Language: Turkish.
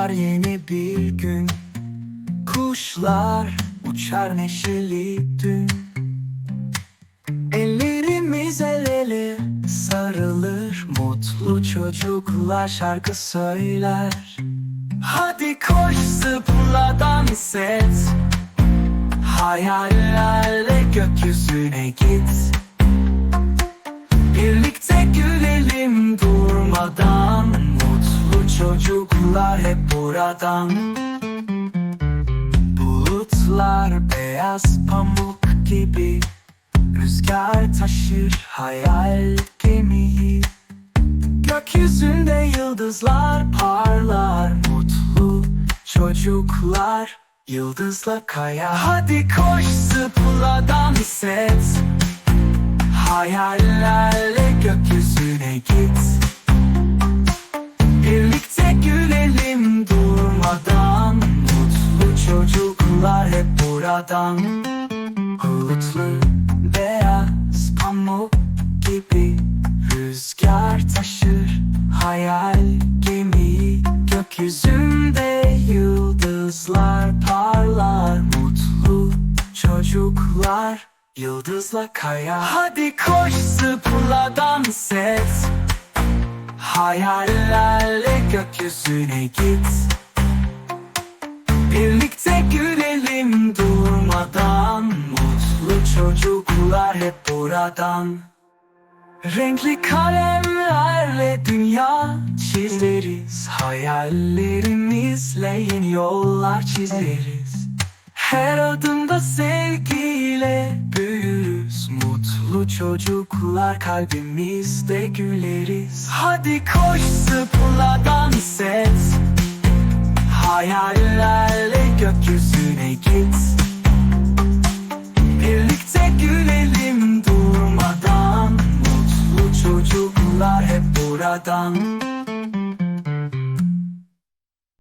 Doğar yeni bir gün. Kuşlar uçar neşeli dün. Ellerimiz el ele sarılır Mutlu çocuklar şarkı söyler. Hadi koş zıpla dans et Hayallerle gökyüzüne git. Birlikte gülelim durmadan. Mutlu çocuklar hep buradan. Bulutlar beyaz pamuk gibi Rüzgar taşır hayal gemiyi. Gökyüzünde yıldızlar parlar Mutlu çocuklar yıldızla kaya. Hadi koş zıpla dans et. Hayallerle gökyüzüne git buradan Bulutlu beyaz pamuk gibi. Rüzgar taşır hayal gemiyi Gökyüzünde yıldızlar parlar. Mutlu çocuklar yıldızla kaya. Hadi koş zıpla dans et Hayallerle gökyüzüne git buradan Renkli kalemlerle dünya çizeriz. Hayallerimizle yeni yollar çizeriz. Her adımda sevgiyle büyürüz. Mutlu çocuklar kalbimizde güleriz. Hadi koş zıpla dans et Hayallerle gökyüzüne git Buradan